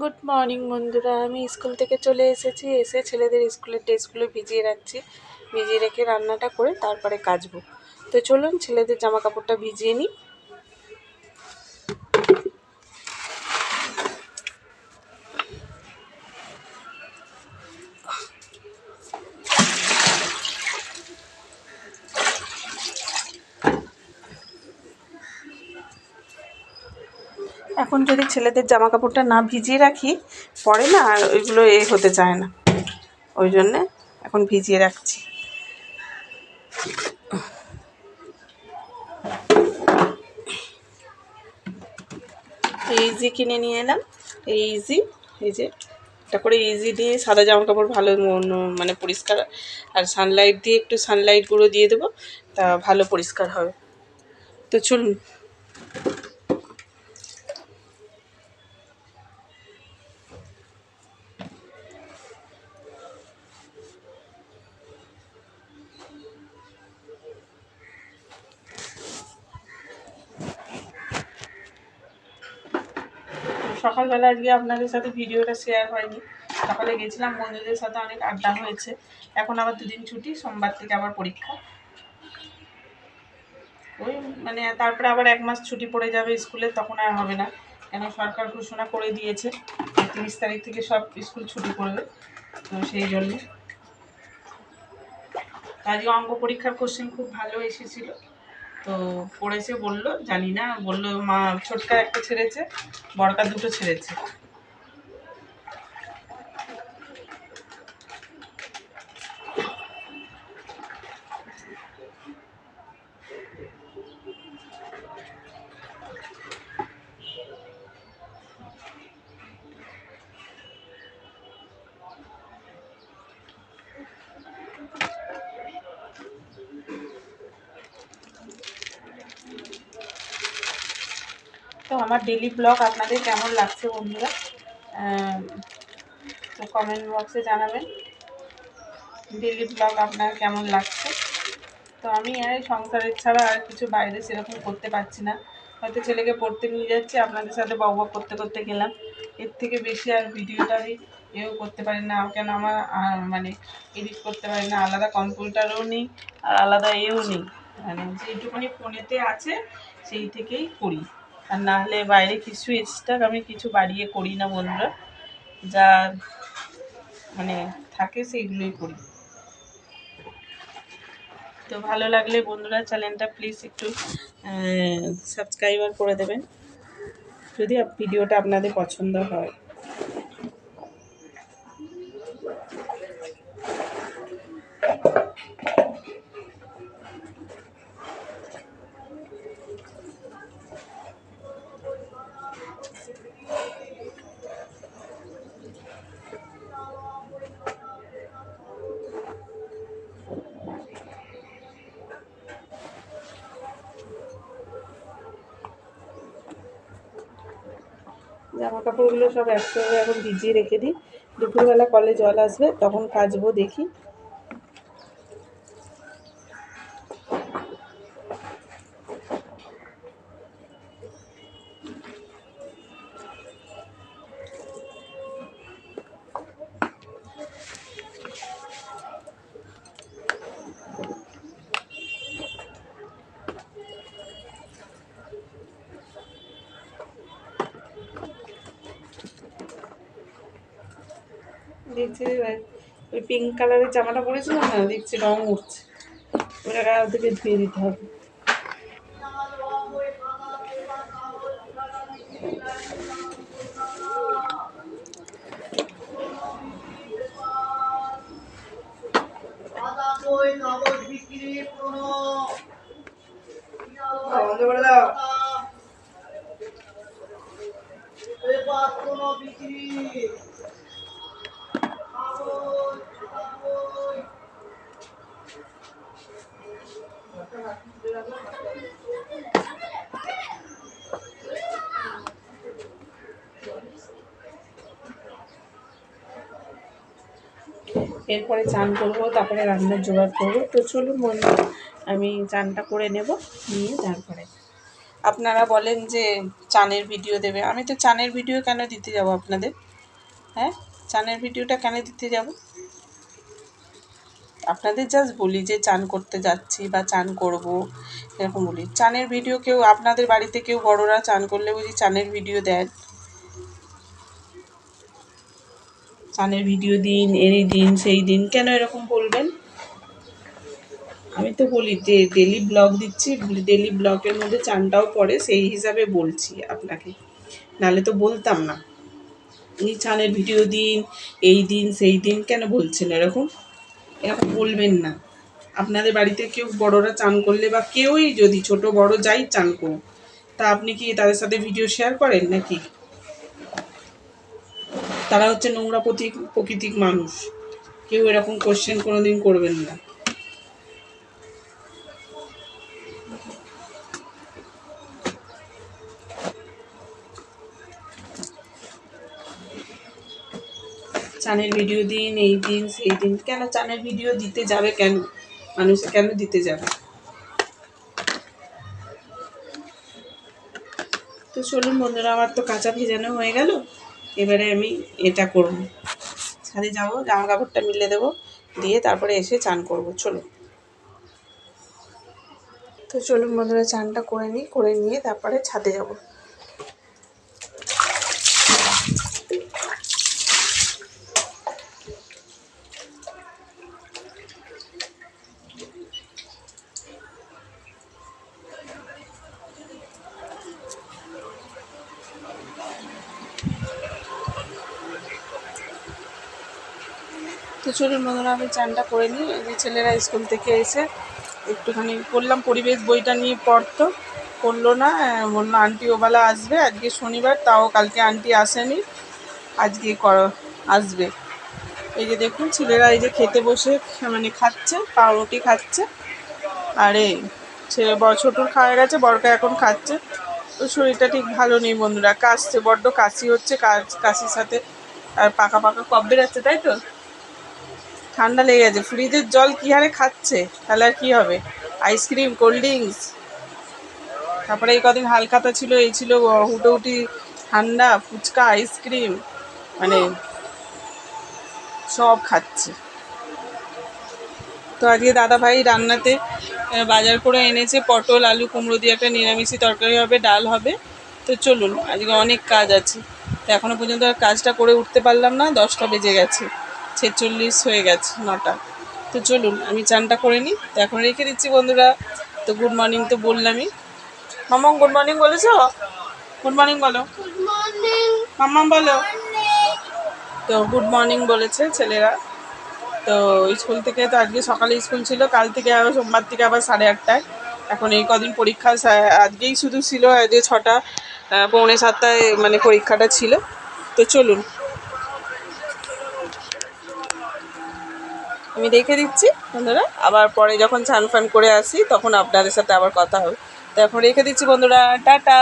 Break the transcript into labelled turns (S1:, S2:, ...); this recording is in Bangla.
S1: গুড মর্নিং বন্ধুরা। আমি স্কুল থেকে চলে এসেছি। এসে ছেলেদের স্কুলের ড্রেসগুলো ভিজিয়ে রাখছি। ভিজিয়ে রেখে রান্নাটা করে তারপরে কাচবো। তো চলুন ছেলেদের জামা কাপড়টা ভিজিয়ে নিই। এখন যদি ছেলেদের জামা কাপড়টা না ভিজিয়ে রাখি, পরে না আর ওইগুলো এ হতে চায় না। ওই জন্যে এখন ভিজিয়ে রাখছি। ইজি কিনে নিয়ে এলাম। এই ইজি এই যে এটা করে ইজি দিয়ে সাদা জামা কাপড় ভালো মানে পরিষ্কার আর সানলাইট দিয়ে একটু সানলাইট গুঁড়ো দিয়ে দেবো, তা ভালো পরিষ্কার হবে। তো চলুন। সকালবেলা আজকে আপনাদের সাথে ভিডিওটা শেয়ার হয়নি। সকালে গেছিলাম, বন্ধুদের সাথে অনেক আড্ডা হয়েছে। এখন আবার দুদিন ছুটি, সোমবার থেকে আবার পরীক্ষা। ওই মানে তারপরে আবার এক মাস ছুটি পড়ে যাবে স্কুলে, তখন আর হবে না। কেন সরকার ঘোষণা করে দিয়েছে তিরিশ তারিখ থেকে সব স্কুল ছুটি পড়বে, তো সেই জন্য। আজকে অঙ্ক পরীক্ষার কোশ্চেন খুব ভালো এসেছিল। তো পড়েছে বলল জানি না বলল মা ছোটকা একটা ছেড়েছে বড়কা দুটো ছেড়েছে। তো আমার ডেলি ব্লগ আপনাদের কেমন লাগছে বন্ধুরা? তো কমেন্ট বক্সে জানাবেন। ডেলি ব্লগ আপনার কেমন লাগছে? তো আমি আর সংসারের ছাড়া আর কিছু বাইরে সেরকম করতে পারছি না। হয়তো ছেলেকে পড়তে নিয়ে যাচ্ছি, আপনাদের সাথে বক বক করতে করতে গেলাম। এর থেকে বেশি আর ভিডিওটা আমি এও করতে পারি না। কেন আমার মানে এডিট করতে পারি না। আলাদা কম্পিউটারও নেই আর আলাদা এও নেই। মানে যেইটুকুনি ফোনেতে আছে, সেই থেকেই করি। আর না হলে বাইরে কিছু এক্সট্রা আমি কিছু বাড়িয়ে করি না বন্ধুরা। যা মানে থাকে সেইগুলোই করি। তো ভালো লাগলে বন্ধুরা চ্যানেলটা প্লিজ একটু সাবস্ক্রাইবার করে দেবেন। যদি ভিডিওটা আপনাদের পছন্দ হয়। জামা কাপড়গুলো সব একসঙ্গে এখন ভিজিয়ে রেখে দিই। দুপুরবেলা কলে জল আসবে, তখন কাচবো, দেখি। দেখছি ওই পিঙ্ক কালারের জামাটা পরেছিলাম না দেখছি রং উঠছে। ওটা গায়ে থেকে ধুয়ে দিতে হবে।
S2: বন্ধ করে দাও।
S3: বিক্রি।
S1: এরপরে চান করব, তারপরে রান্নার জোগাড় করব। তো চলুন বন্ধু, আমি চানটা করে নেব, নিয়ে তারপরে। আপনারা বলেন যে চানের ভিডিও দেবে। আমি তো চানের ভিডিও কেন দিতে যাব আপনাদের? হ্যাঁ? চানের ভিডিওটা কেন দিতে যাব? আপনাদের জাস্ট বলি যে চান করতে যাচ্ছি বা চান করব, এরকম বলি। চানের ভিডিও কেউ, আপনাদের বাড়িতে কেউ বড়রা চান করলে বুঝি চানের ভিডিও দেন। চানের ভিডিও দিন এই দিন, সেই দিন, কেন এরকম বলবেন? আমি তো বলি যে ডেলি ব্লগ দিচ্ছি ডেলি ব্লগের মধ্যে চানটাও পড়ে, সেই হিসাবে বলছি আপনাকে। নালে তো বলতাম না। এই চানের ভিডিও দিন, এই দিন, সেই দিন, কেন বলছেন এরকম? এরকম বলবেন না। আপনাদের বাড়িতে কেউ বড়রা চান করলে বা কেউই যদি ছোট বড় যাই চান করুক, তা আপনি কি তাদের সাথে ভিডিও শেয়ার করেন নাকি? তারা হচ্ছে নোংরা প্রকৃতিক মানুষ। কেউ এরকম কোশ্চেন কোনোদিন করবেন না। চানের ভিডিও দিন, এই দিন, সেই দিন। কেন চানের ভিডিও দিতে যাবে কেন? মানুষ কেন দিতে যাবে? তো চলুন বন্ধুরা, আমার তো কাঁচা ভেজানো হয়ে গেল। এবারে আমি এটা করব। ছাদে যাব, জামা কাপড়টা মিলে দেবো, দিয়ে তারপরে এসে চান করব। চলুন। তো চলুন বন্ধুরা, চানটা করে নিই, করে নিয়ে তারপরে ছাদে যাব। চলুন বন্ধুরা আমি চানটা করে নিই। এই যে ছেলেরা স্কুল থেকে এসে একটুখানি করলাম পরিবেশ বইটা নিয়ে পড়তো করল না। বলল, আন্টি ওবেলা আসবে, আজকে শনিবার, তাও কালকে আন্টি আসেনি, আজকে কর, আসবে। এই যে দেখুন, ছেলেরা এই যে খেতে বসে মানে খাচ্ছে, পাউরুটি খাচ্ছে, আর ছেলে বড় ছোটোর খাওয়া গেছে, বড়টা এখন খাচ্ছে। তো শরীরটা ঠিক ভালো নেই বন্ধুরা, কাশছে, বড্ড কাশি হচ্ছে কাশ- কাশির সাথে আর পাকা পাকা কব বেরাচ্ছে, তাই তো? ঠান্ডা লেগে গেছে। ফ্রিজের জল কী হারে খাচ্ছে? তাহলে আর কী হবে? Ice cream, cold drinks. তারপরে এই কদিন হালখাতা ছিল, এই ছিল হুটোহুটি ঠান্ডা, ফুচকা, আইসক্রিম মানে সব খাচ্ছে। তো আজকে দাদা ভাই রান্নাতে বাজার করে এনেছে পটল, আলু, কুমড়ো দিয়ে একটা নিরামিষি তরকারি হবে, ডাল হবে। তো চলুন, আজকে অনেক কাজ আছে। তো এখনও পর্যন্ত কাজটা করে উঠতে পারলাম না, দশটা বেজে গেছে। ছেচল্লিশ হয়ে গেছে, নটা। তো চলুন, আমি চানটা করে নিই। তো এখন রেখে দিচ্ছি বন্ধুরা। তো গুড মর্নিং তো বললামই। মামাম গুড মর্নিং বলেছ? গুড মর্নিং বলো। মাম্মাম বলো। তো গুড মর্নিং বলেছে ছেলেরা। তো স্কুল থেকে তো আজকে সকালে স্কুল ছিল, কাল থেকে আবার সোমবার থেকে আবার সাড়ে আটটায়। এখন এই কদিন পরীক্ষা আজকেই শুধু ছিল, আজকে ছটা পৌনে সাতটায় মানে পরীক্ষাটা ছিল। তো চলুন আমি রেখে দিচ্ছি, বন্ধুরা। আবার পরে যখন স্নান ফান করে আসি, তখন আপনাদের সাথে আবার কথা হবে। তো এখন রেখে দিচ্ছি, বন্ধুরা। টাটা!